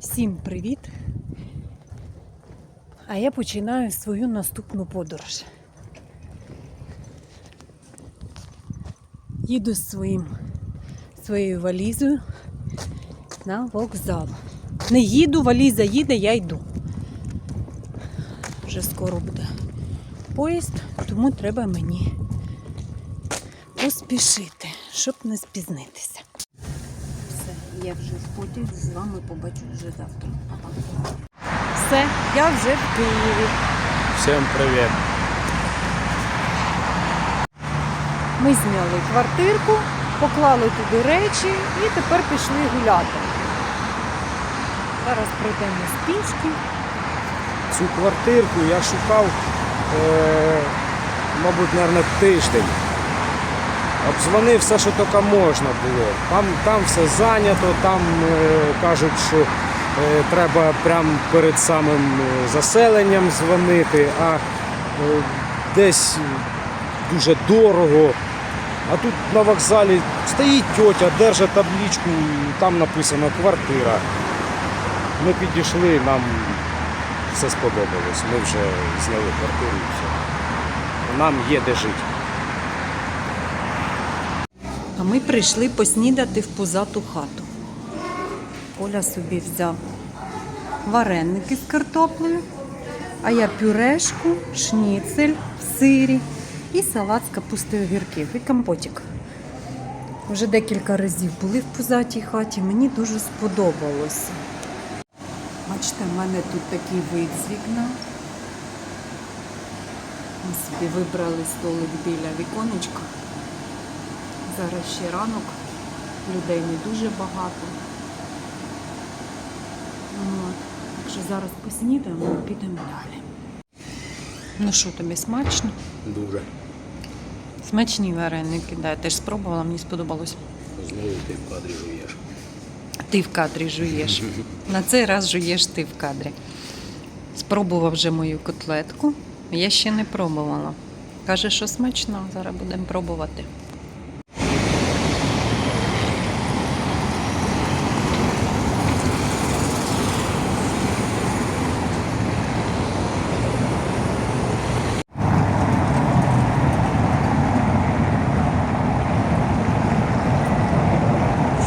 Всім привіт! А я починаю свою наступну подорож. Їду з своїм, своєю валізою на вокзал. Не їду, валіза їде, я йду. Вже скоро буде поїзд, тому треба мені поспішити, щоб не спізнитися. Я вже в потязі, з вами побачу вже завтра. Ага. Все, я вже в Києві. Всем привет! Ми зняли квартирку, поклали туди речі і тепер пішли гуляти. Зараз пройдемо з пішки. Цю квартирку я шукав, е, мабуть, мабуть, тиждень. Обдзвонив все, що тільки можна було. Там, там все зайнято, там е, кажуть, що е, треба прямо перед самим е, заселенням дзвонити, а е, десь дуже дорого. А тут на вокзалі стоїть тьотя, держить табличку, там написано квартира. Ми підійшли, нам все сподобалось. Ми вже зняли квартиру і все. Нам є де жити. А ми прийшли поснідати в позату хату. Коля собі взяв вареники з картоплею, а я пюрешку, шніцель сирі і салат з капусти огірків і компотик. Вже декілька разів були в позатій хаті, мені дуже сподобалося. Бачите, в мене тут такий вид з вікна. Ми собі вибрали столик біля віконечка. Зараз ще ранок, людей не дуже багато. От. Так що зараз поснідаємо і підемо далі. Ну що, тобі смачно? Дуже. Смачні вареники, да, я теж спробувала, мені сподобалось. Знову ти в кадрі жуєш. Ти в кадрі жуєш. На цей раз жуєш ти в кадрі. Спробував вже мою котлетку. Я ще не пробувала. Каже, що смачно, зараз будемо пробувати.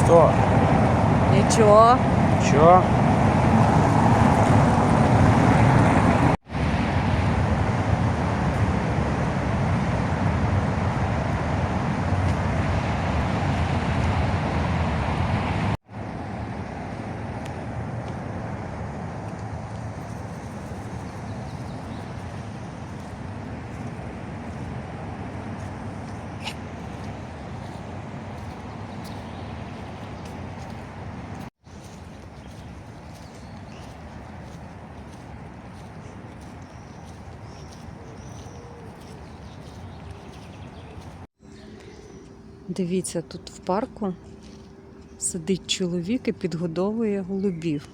Що? Нічого. Що? Дивіться, тут в парку сидить чоловік і підгодовує голубів.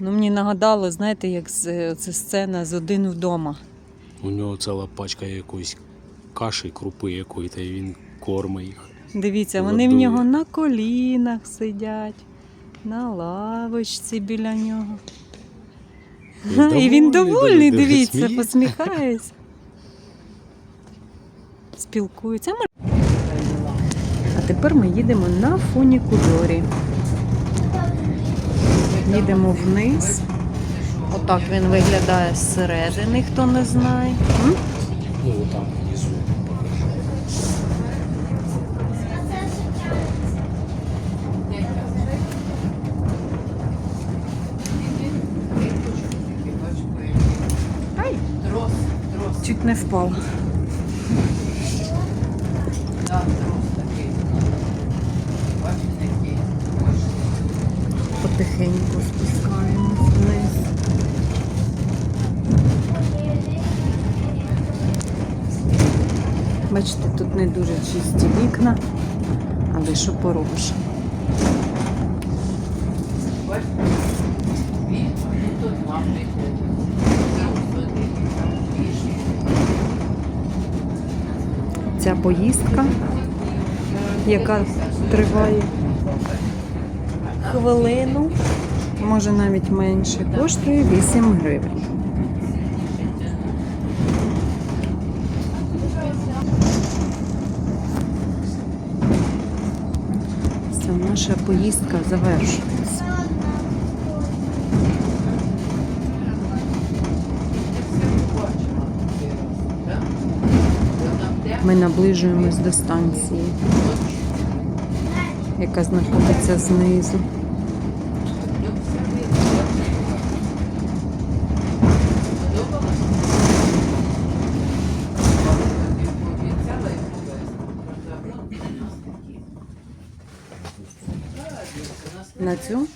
Ну, мені нагадало, знаєте, як з, це сцена з один вдома. У нього ціла пачка якоїсь каші, крупи якої, та він кормить їх. Дивіться, вони в нього на колінах сидять, на лавочці біля нього. Він І він довольний, довольний, дивіться, посміхається. Спілкується. Тепер ми їдемо на фунікульорі. Їдемо вниз. Отак він виглядає зсередини, хто не знає. Ну, там внизу. Чуть не впав. Потихеньку спускаємось вниз. Бачите, тут не дуже чисті вікна, але що поробиш. Ця поїздка, яка триває хвилину, може навіть менше. Коштує 8 гривень. Все, наша поїздка завершується. Ми наближуємось до станції, яка знаходиться знизу. На цю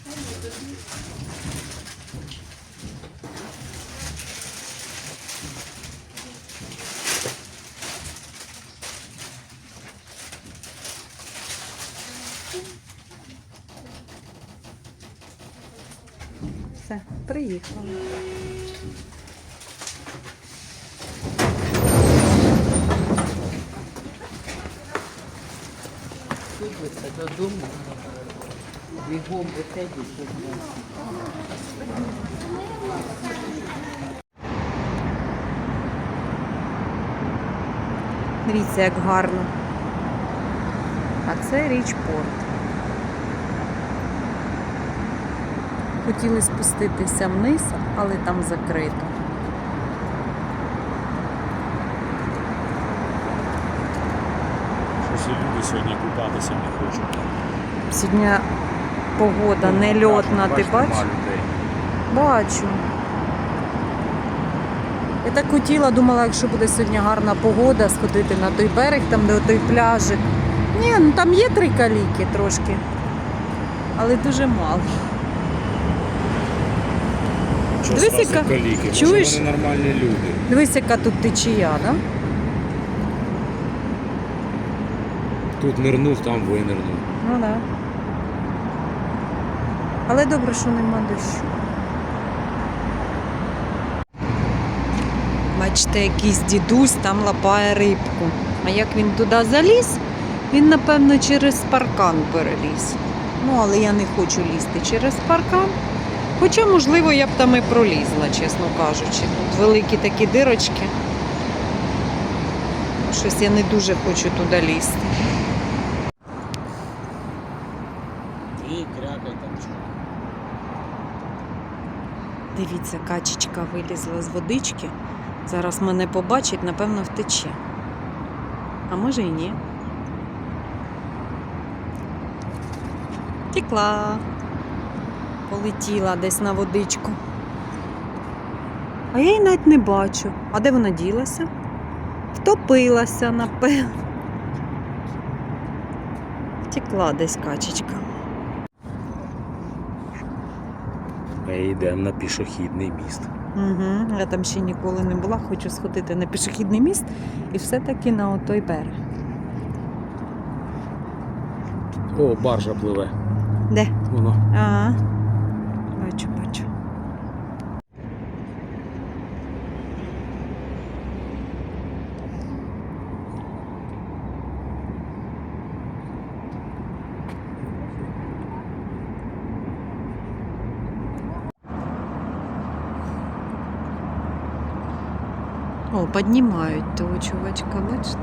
все, приїхали. Шубиться додому, бігом виходить. Дивіться, як гарно. А це річпорт. Хотіли спуститися вниз, але там закрито. Щось і люди сьогодні купатися не хочуть. Сьогодні погода Ну, не льотна, ти бачиш? Бачу. Я так хотіла, думала, якщо буде сьогодні гарна погода, сходити на той берег, там де той пляжик. Ні, ну там є три каліки трошки, але дуже мало. Дивись, яка-? Чуєш? Вони нормальні люди. Дивись, яка тут течія, да? Тут нирнув, там винирнув. Ну так. Да. Але добре, що нема дощу. Бачите, якийсь дідусь там лапає рибку. А як він туди заліз, він, напевно, через паркан переліз. Ну, але я не хочу лізти через паркан. Хоча, можливо, я б там і пролізла, чесно кажучи. Тут великі такі дирочки. Щось я не дуже хочу туди лізти. І крякай там чого. Дивіться, качечка вилізла з водички. Зараз мене побачить, напевно, втече. А може і ні. Тікла. Полетіла десь на водичку. А я її навіть не бачу. А де вона ділася? Втопилася, напевно. Втекла десь качечка. Ми йдемо на пішохідний міст. Угу. Я там ще ніколи не була, хочу сходити на пішохідний міст і все-таки на отой берег. О, баржа пливе. Де? Воно. Ага. Бачу, бачу. О, піднімають того чувачка, бачите?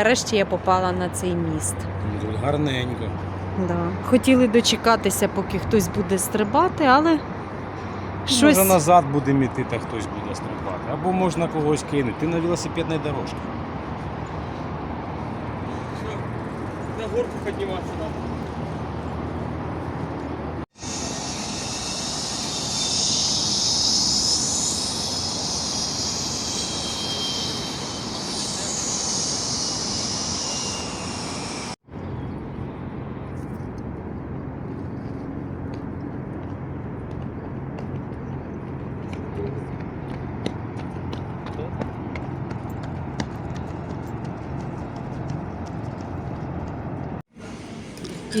Нарешті я попала на цей міст. Ну, Тут гарненько. Да. Хотіли дочекатися, поки хтось буде стрибати, але щось. Може назад будемо йти, та хтось буде стрибати. Або можна когось кинути. Ти на велосипедній дорожці. На горку підніматися треба.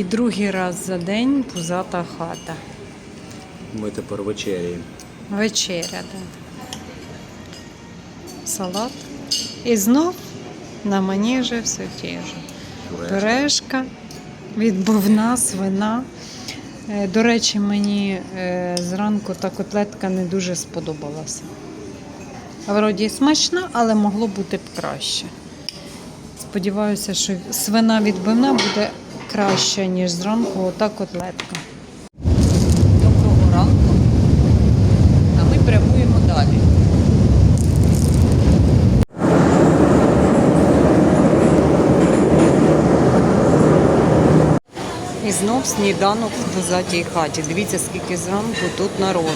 І другий раз за день пузата хата. Ми тепер вечеряємо. Вечеря, да. Салат. І знов на манежі все те же. Пюрешка, відбивна, свина. Е, До речі, мені е, зранку та котлетка не дуже сподобалася. Вроді смачна, але могло бути б краще. Сподіваюся, що свина відбивна буде краща, ніж зранку ота котлетка. Доброго ранку. А ми прямуємо далі. І знов сніданок в позатій хаті. Дивіться, скільки зранку тут народу.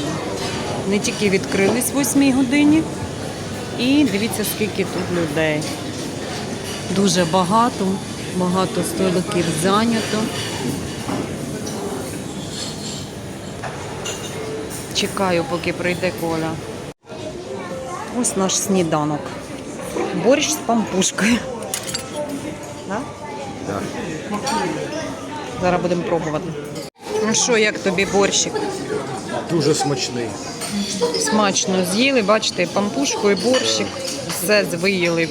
Не тільки відкрились в 8 годині, і дивіться, скільки тут людей. Дуже багато, багато столиків зайнято. Чекаю, поки прийде коля. Ось наш сніданок. Борщ з пампушкою. Да? Да. Зараз будемо пробувати. Ну що, як тобі борщик? Дуже смачний. Смачно з'їли, бачите, пампушку, і борщик. Все виїли.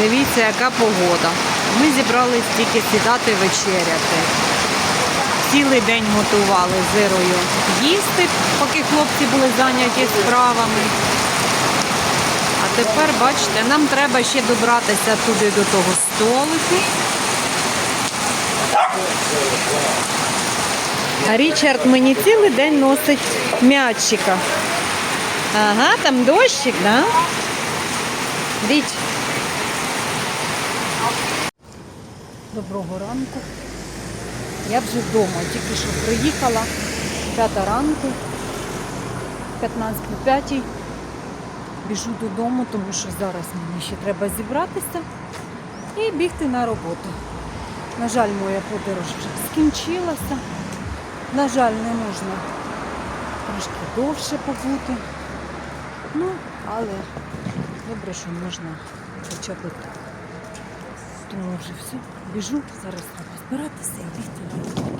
Дивіться, яка погода. Ми зібрались тільки сідати вечеряти. Цілий день готували з Ірою їсти, поки хлопці були зайняті справами. А тепер, бачите, нам треба ще добратися туди до того столику. Річард мені цілий день носить м'ячика. Ага, там дощик, да? Річ. Доброго ранку. Я вже вдома, тільки що приїхала. П'ята ранку, 15 по 5. Біжу додому, тому що зараз мені ще треба зібратися і бігти на роботу. На жаль, моя подорож скінчилася. На жаль, не можна трошки довше побути. Ну, але добре, що можна хоча б так. Тому вже все. Біжу, зараз збиратися і бігти.